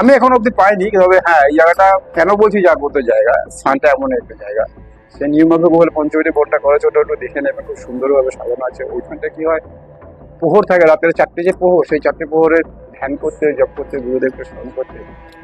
আমি এখন অব্দি পাইনি তবে হ্যাঁ এই জায়গাটা কেন বলছি জাগ্রত জায়গা স্থানটা এমন একটা জায়গা। সে নিয়মভাবে বলে পঞ্চবটি বোর্ডটা করেছে ওটা একটু দেখে নেবে খুব সুন্দরভাবে সাজানো আছে। ওইখানটা কি হয় প্রহর থাকে রাতের চারটে যে প্রহর সেই চারটে প্রহরের ধ্যান করতে জপ করতে গুরুদেবকে স্মরণ করতে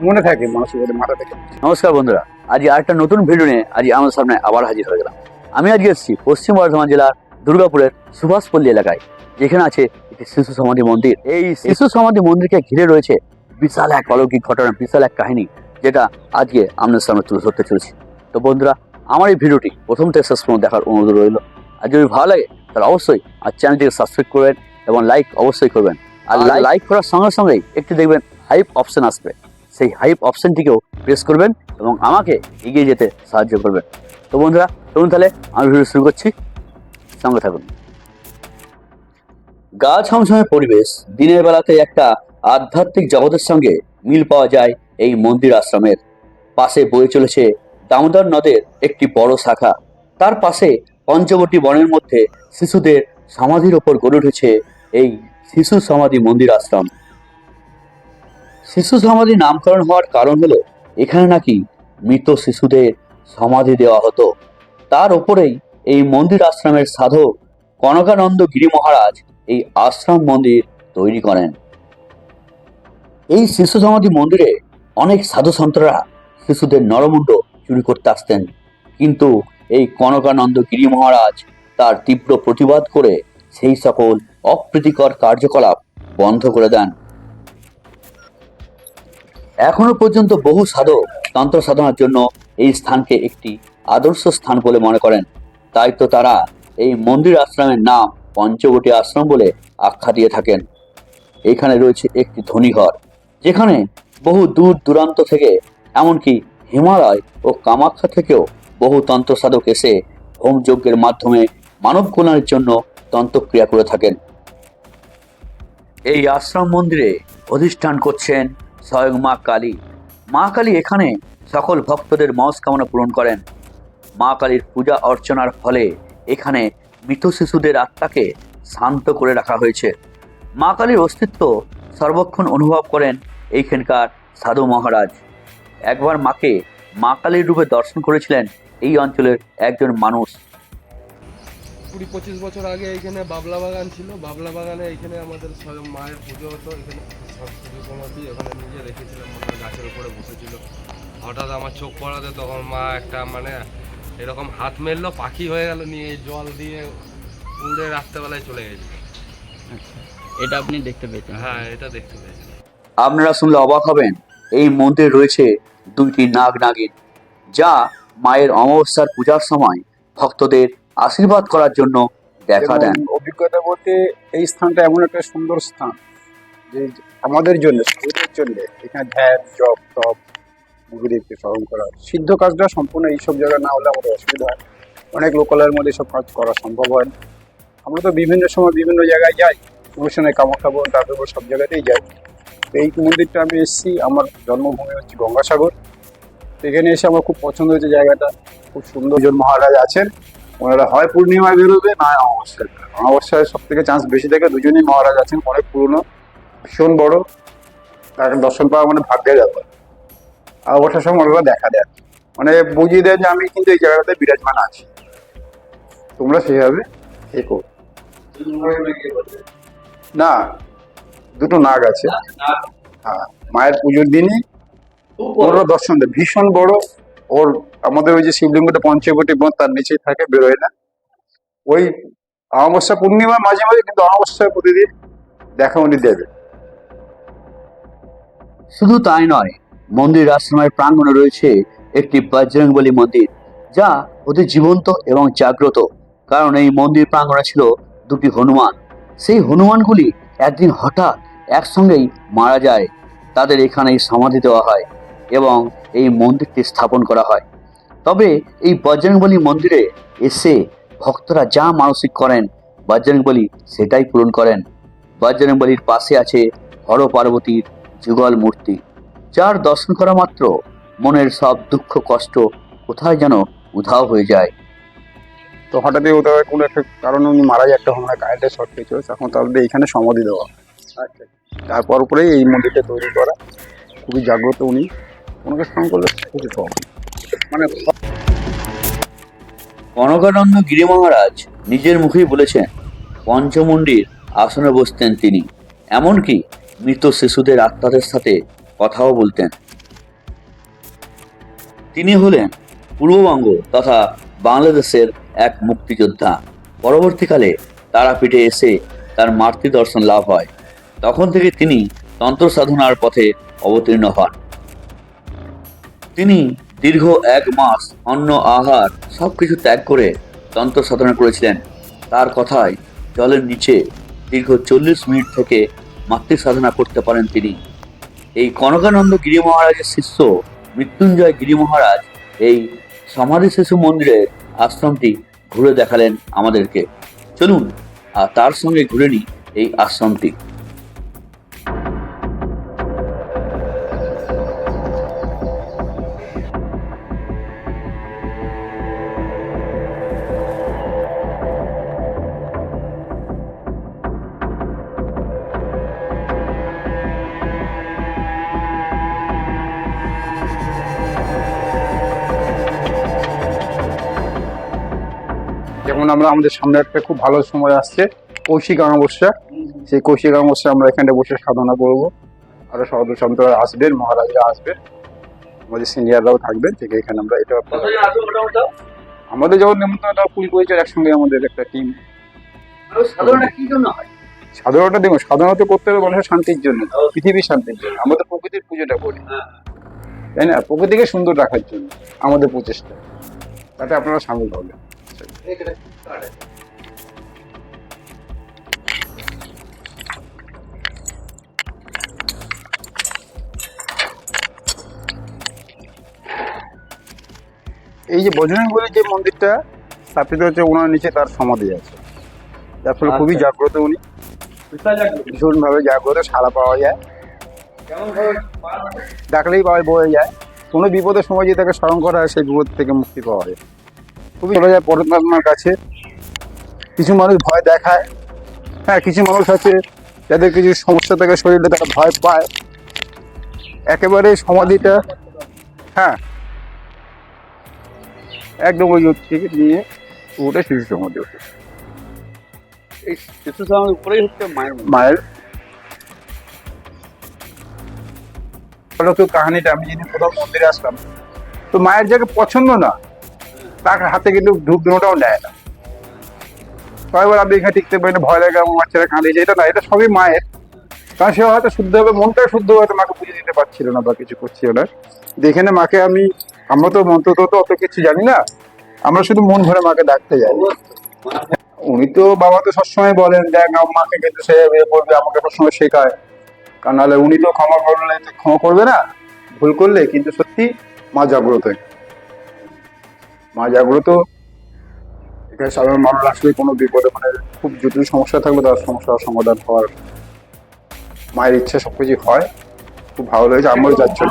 মনে থাকে মানুষের মধ্যে মাথা থেকে। নমস্কার বন্ধুরা আজ আরেকটা নতুন ভিডিও নিয়ে আজ আমার সামনে আবার হাজির হয়ে গেলাম। আমি আজকে এসেছি পশ্চিম বর্ধমান জেলার দুর্গাপুরের সুভাষপল্লী এলাকায় যেখানে আছে একটি শিশু সমাধি মন্দির। এই শিশু সমাধি মন্দিরকে ঘিরে রয়েছে বিশাল এক অলৌকিক ঘটনা বিশাল এক কাহিনী যেটা আজকে আপনার সামনে তুলে ধরতে চলেছি। তো বন্ধুরা আমার এই ভিডিওটি প্রথম থেকে শেষ পর্যন্ত দেখার অনুরোধ রইল। আর যদি ভালো লাগে তাহলে অবশ্যই আর চ্যানেলটিকে সাবস্ক্রাইব করবেন এবং লাইক অবশ্যই করবেন। আর লাইক করার সঙ্গে সঙ্গেই একটি দেখবেন হাইপ অপশন আসবে। সেই হাইপ অপশনটিকেও প্রেস করবেন এবং আমাকে এগিয়ে যেতে সাহায্য করবেন। তো বন্ধুরা চলুন তাহলে আমি ভিডিও শুরু করছি। সঙ্গে থাকুন। গা ছমছমে পরিবেশ দিনের বেলাতে একটা আধ্যাত্মিক জগতের সঙ্গে মিল পাওয়া যায় এই মন্দির আশ্রমের। পাশে বয়ে চলেছে দামোদর নদের একটি বড় শাখা। তার পাশে পঞ্চবটি বনের মধ্যে শিশুদের সমাধির ওপর গড়ে উঠেছে এই শিশু সমাধি মন্দির আশ্রম। শিশু সমাধি নামকরণ হওয়ার কারণ হলো, এখানে নাকি মৃত শিশুদের সমাধি দেওয়া হতো। তার ওপরেই এই মন্দির আশ্রমের সাধক কনকানন্দ গিরি মহারাজ এই আশ্রম মন্দির তৈরি করেন। এই শিশু সমাধি মন্দিরে অনেক সাধু সন্তরা শিশুদের নরমুণ্ড চুরি করতে আসতেন। কিন্তু এই কনকানন্দ গিরি মহারাজ তার তীব্র প্রতিবাদ করে সেই সকল অপ্রীতিকর কার্যকলাপ বন্ধ করে দেন। এখনও পর্যন্ত বহু সাধক তন্ত্র সাধনার জন্য এই স্থানকে একটি আদর্শ স্থান বলে মনে করেন। তাই তো তারা এই মন্দির আশ্রমের নাম পঞ্চবটী আশ্রম বলে আখ্যা দিয়ে থাকেন। এখানে রয়েছে একটি ধনীঘর। যেখানে বহু দূর দূরান্ত থেকে, এমনকি হিমালয় ও কামাখ্যা থেকেও বহু তন্ত্র সাধক এসে হোম যজ্ঞের মাধ্যমে মানব কল্যাণের জন্য তন্ত্রক্রিয়া করে থাকেন। এই আশ্রম মন্দিরে অধিষ্ঠান করছেন স্বয়ং মা কালী। মা কালী এখানে সকল ভক্তদের মনস্কামনা পূরণ করেন। মা কালীর পূজা অর্চনার ফলে এখানে মৃত শিশুদের আত্মাকে শান্ত করে রাখা হয়েছে। মা কালীর অস্তিত্ব সর্বক্ষণ অনুভব করেন এইখানকার সাধু মহারাজ। একবার মাকে মা কালীর রূপে দর্শন করেছিলেন এই অঞ্চলের একজন মানুষ। কুড়ি পঁচিশ বছর আগে এখানে বাবলা বাগান ছিল। বাবলা বাগানে এখানে আমাদের স্বয়ং মায়ের পুজো হতো। এখানে পুজো সমাধি ওখানে নিজে রেখেছিলাম। মনে গাছের উপরে বসেছিল। হঠাৎ আমার চোখ পড়াতে তখন মা একটা মানে এরকম হাত মেললো পাখি হয়ে গেল নিয়ে জল দিয়ে উড়ে রাত্রেবেলায় চলে গেছিল। এটা আপনি দেখতে পেতেন হ্যাঁ এটা দেখতে পেয়েছি। আপনারা শুনলে অবাক হবেন এই মন্দিরে রয়েছে দুইটি নাগ নাগিন যা মায়ের অমাবস্যার পূজার সময় ভক্তদের আশীর্বাদ করার জন্য দেখা দেন। অভিজ্ঞতা বলতে এই স্থানটা এমন একটা সুন্দর স্থান যে আমাদের জন্য সাধুদের জন্য এখানে ধ্যান জপ তপ গুরুদেবকে স্মরণ করা সিদ্ধ কাজটা সম্পূর্ণ এইসব জায়গায় না হলে আমাদের অসুবিধা হয় অনেক লোকালয়ের মধ্যে সব কাজ করা সম্ভব হয় আমরা তো বিভিন্ন সময় বিভিন্ন জায়গায় যাই অনুষ্ঠানে কামাখ্যা বন তারপর সব জায়গাতেই যাই। এই মন্দিরটা আমি এসেছি, আমার জন্মভূমি হচ্ছে গঙ্গাসাগর। এখানে এসে আমার খুব পছন্দ হয়েছে জায়গাটা। খুব সুন্দর জন মহারাজ আছেন। ওনারা হয় পূর্ণিমায় বেরোবে, না অমাবস্যায় অমাবস্যায় সব থেকে চান্স বেশি থাকে, দুজনেই মহারাজ আছেন, অনেক পুরনো। ভীষণ বড়। তাকে দর্শন পাওয়া মানে ভাগ্যের ব্যাপার। আর অবসর সময় ওনারা দেখা দেয় মানে বুঝিয়ে দেয় যে আমি কিন্তু এই জায়গাটাতে বিরাজমান আছি। তোমরা সেইভাবে থেকো না দুটো নাগ আছে। হ্যাঁ মায়ের পুজোর দিনই ওরা দর্শন দেয়। ভীষণ বড়। ওর, আমাদের ওই যে শিবলিঙ্গটা পঞ্চবটি বোন তার নিচেই থাকে, বেরোয় না। ওই অমাবস্যা পূর্ণিমা মাঝে মাঝে কিন্তু অমাবস্যায় প্রতিদিন দেখা উনি দেবে। শুধু তাই নয়, মন্দির আশ্রমের প্রাঙ্গণে রয়েছে একটি বজরংবলী মন্দির, যা অতি জীবন্ত এবং জাগ্রত। কারণ এই মন্দির প্রাঙ্গণে ছিল দুটি হনুমান। সেই হনুমানগুলি একদিন হঠাৎ একসঙ্গেই মারা যায়, তাদের এখানেই সমাধি দেওয়া হয় এবং এই মন্দিরটি স্থাপন করা হয়। তবে এই বজরংবলী মন্দিরে এসে ভক্তরা যা মানসিক করেন বজরংবলী সেটাই পূরণ করেন। বজরংবলীর পাশে আছে হর পার্বতীর যুগল মূর্তি, যার দর্শন করা মাত্র মনের সব দুঃখ, কষ্ট কোথায় যেন উধাও হয়ে যায়। তো হঠাৎই ওদের কোনো একটা কারণে উনি মারা যায়, একটা হনুমান কারেন্টের শর্ট খেয়েছিল তখন তাদের এখানে সমাধি দেওয়া তারপর পরেই এই মন্দিরটা তৈরি করা। খুবই জাগ্রত উনি। ওনাকে স্মরণ করলে খুবই কম মানে কনকানন্দ গিরি মহারাজ নিজের মুখেই বলেছেন পঞ্চমন্ডির আসনে বসতেন তিনি। এমনকি মৃত শিশুদের আত্মাদের সাথে কথাও বলতেন। তিনি হলেন পূর্ববঙ্গ তথা বাংলাদেশের এক মুক্তিযোদ্ধা। পরবর্তীকালে তারাপীঠে এসে তার মাতৃ দর্শন লাভ হয়। তখন থেকে তিনি তন্ত্র সাধনার পথে অবতীর্ণ হন। তিনি দীর্ঘ এক মাস অন্ন, আহার সবকিছু ত্যাগ করে তন্ত্র সাধনা করেছিলেন। তার কথায় জলের নিচে দীর্ঘ চল্লিশ মিনিট থেকে মাতৃ সাধনা করতে পারেন তিনি। এই কনকানন্দ গিরি মহারাজের শিষ্য মৃত্যুঞ্জয় গিরি মহারাজ এই সমাধি শিশু মন্দিরের আশ্রমটি ঘুরে দেখালেন আমাদেরকে। চলুন আর তার সঙ্গে ঘুরে নিই এই আশ্রমটি। যেমন আমরা আমাদের সামনে একটা খুব ভালো সময় আসছে, কৌশিক অমাবস্যা। সেই কৌশিক অমাবস্যা আমরা এখানে বসে সাধনা করব। আরও সাধু সন্তরা আসবেন, মহারাজরা আসবেন। আমাদের সিনিয়ররাও থাকবেন, থেকে এখানে আমরা এটা আমাদের যখন নেমন্তন্ন কুড়ি জন একসঙ্গে আমাদের একটা টিম সাধারণটা দেখুন, সাধারণত করতে হবে মানুষের শান্তির জন্য, পৃথিবীর শান্তির জন্য। আমাদের প্রকৃতির পুজোটা করি। তাই না? প্রকৃতিকে সুন্দর রাখার জন্য আমাদের প্রচেষ্টা। তাতে আপনারা সামিল হবেন। এই যে বজরঙ্গ বলে যে মন্দিরটা স্থাপিত হচ্ছে ওনার নিচে তার সমাধি আছে। যার ফলে খুবই আচ্ছা। জাগ্রত উনি। ভীষণ ভাবে জাগ্রত সাড়া পাওয়া যায়। ডাকলেই পাওয়া বয়ে যায়। কোনো বিপদের সময় যদি তাকে স্মরণ করা হয় সেই বিপদ থেকে মুক্তি পাওয়া যায়। খুবই চলে যায় পরমাত্মার কাছে। কিছু মানুষ ভয় দেখায়। হ্যাঁ কিছু মানুষ আছে যাদের কিছু সমস্যা থাকে শরীরে তারা ভয় পায়। একেবারে সমাধিটা হ্যাঁ একদম ওই থেকে নিয়ে পুরোটা শিশু সমাধি ওঠে এই শিশু উপরেই হচ্ছে মায়ের। মায়ের তো কাহিনীটা আমি যেদিন কোথাও মন্দিরে আসলাম তো মায়ের যাকে পছন্দ না। তার হাতে কিন্তু ধূপ ধুনোটাও নেয় না। কয়েকবার আপনি এখানে টিকতে পারেন ভয় লাগে, আমার বাচ্চারা কাঁদিয়েছে এটা না, এটা সবই মায়ের। কারণ সে হয়তো শুদ্ধ হবে, মনটা শুদ্ধ হয়তো মাকে বুঝে দিতে পারছিল না বা কিছু করছিল না। যেখানে মাকে আমি, আমরা তো মন্ত্র তো অত কিছু জানি না। আমরা শুধু মন ভরে মাকে ডাকতে যাই। উনি তো বাবা তো সবসময় বলেন, দেখ মাকে কিন্তু সে বিয়ে করবে, আমাকে সবসময় শেখায়। কারণ নাহলে উনি তো ক্ষমা করলে, ক্ষমা করবে না, ভুল করলে, কিন্তু সত্যি মা জাগ্রত। মা তো এখানে সাধারণ মানুষ আসলে কোনো বিপদে মানে খুব জটিল সমস্যা থাকলে তার সমস্যার সমাধান হওয়ার মায়ের ইচ্ছা সবকিছু হয়। খুব ভালো লেগেছে আমরাও যাচ্ছি।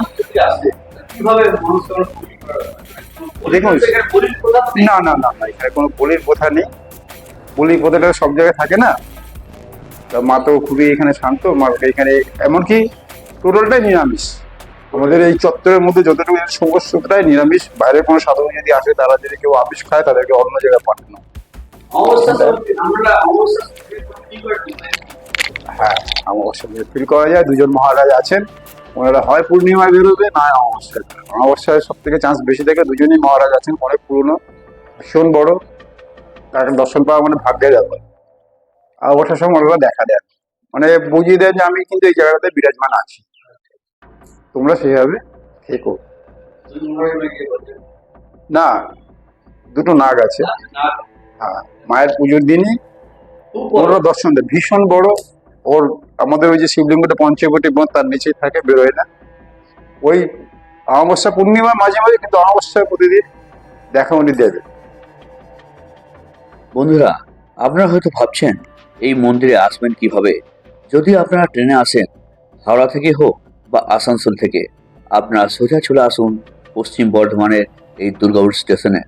দেখুন না না না না এখানে কোনো বলির প্রথা নেই। বলির প্রথাটা সব জায়গায় থাকে না। তা মা তো খুবই এখানে শান্ত মা এখানে এমনকি টোটালটাই নিরামিষ। আমাদের এই চত্বরের মধ্যে যতটুকু সমস্তটাই নিরামিষ বাইরের কোনো সাধু যদি আসে তারা যদি কেউ আমিষ খায় তাদেরকে অন্য জায়গায় পাঠানো। হ্যাঁ অমাবস্যা ফিল করা যায় দুজন মহারাজ আছেন ওনারা হয় পূর্ণিমায় বেরোবে না অমাবস্যায় অমাবস্যায় সব থেকে চান্স বেশি থাকে দুজনই মহারাজ আছেন অনেক পুরনো। ভীষণ বড়। তাকে দর্শন পাওয়া মানে ভাগ্যের ব্যাপার। আর অবসর সময় ওনারা দেখা দেন। মানে বুঝিয়ে দেন যে আমি কিন্তু এই জায়গাটাতে বিরাজমান আছি। তোমরা সেভাবে থেকো। না, দুটো নাগ আছে। হ্যাঁ মায়ের পুজোর দিনই ওরা দর্শন দেয়। ভীষণ বড়। ওর, আমাদের ওই যে শিবলিঙ্গটা পঞ্চবটি বোধ তার নিচেই থাকে, বেরোয় না। ওই অমাবস্যা পূর্ণিমা মাঝে মাঝে কিন্তু অমাবস্যায় প্রতিদিন দেখা উনি দেবে। বন্ধুরা, আপনারা হয়তো ভাবছেন, এই মন্দিরে আসবেন কীভাবে? যদি আপনারা ট্রেনে আসেন, হাওড়া থেকে হোক বা আসানসোল থেকে। আপনারা সোজা চলে আসুন পশ্চিম বর্ধমানের এই দুর্গাপুর স্টেশনে।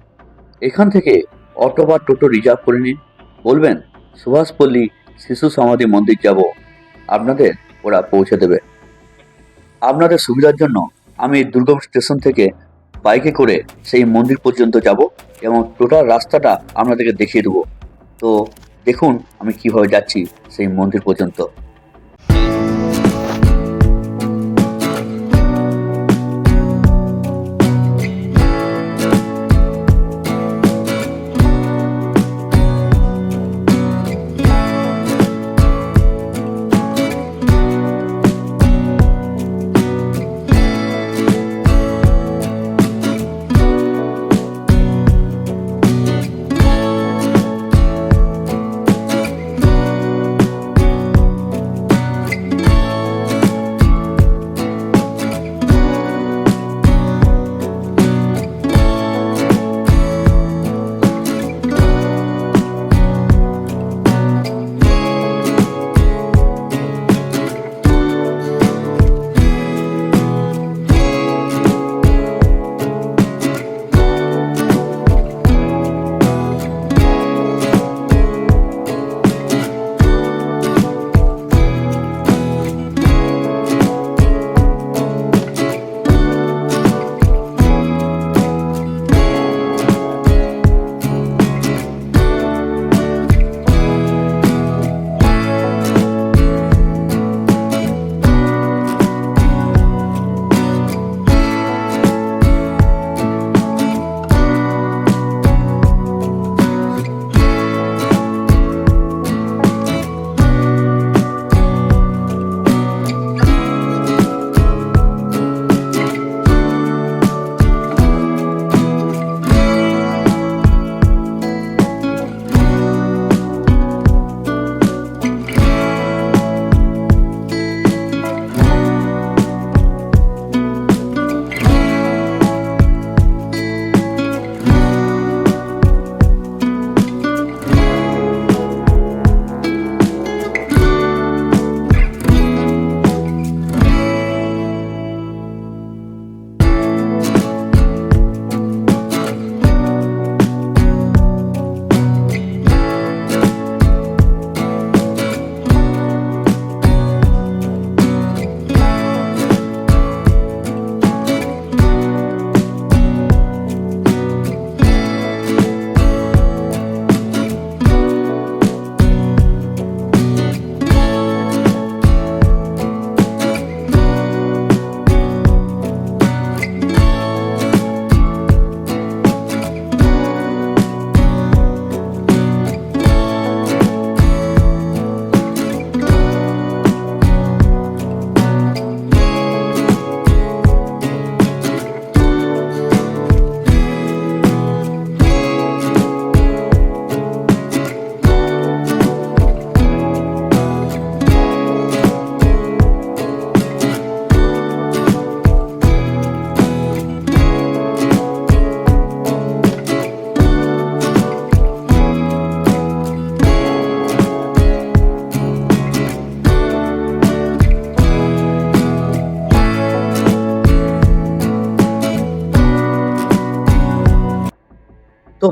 এখান থেকে অটো বা টোটো রিজার্ভ করে নিন। বলবেন সুভাষপল্লী শিশু সমাধি মন্দির যাব। আপনাদের ওরা পৌঁছে দেবে। আপনাদের সুবিধার জন্য আমি দুর্গম স্টেশন থেকে বাইকে করে সেই মন্দির পর্যন্ত যাব এবং টোটাল রাস্তাটা আপনাদেরকে দেখিয়ে দেবো। তো দেখুন আমি কীভাবে যাচ্ছি সেই মন্দির পর্যন্ত।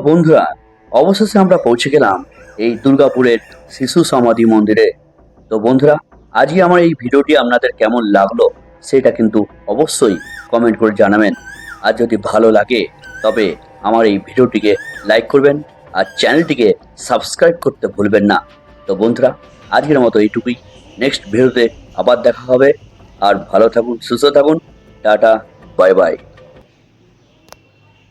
বন্ধুরা, অবশেষে আমরা পৌঁছে গেলাম এই দুর্গাপুরের শিশু সমাধি মন্দিরে। তো বন্ধুরা, আজকে আমার এই ভিডিওটি আপনাদের কেমন লাগল সেটা কিন্তু অবশ্যই কমেন্ট করে জানাবেন। আর যদি ভালো লাগে, তবে আমার এই ভিডিওটিকে লাইক করবেন আর চ্যানেলটিকে সাবস্ক্রাইব করতে ভুলবেন না। তো বন্ধুরা, আজকের মতো এইটুকুই। নেক্সট ভিডিওতে আবার দেখা হবে। আর ভালো থাকুন, সুস্থ থাকুন। Tata bye bye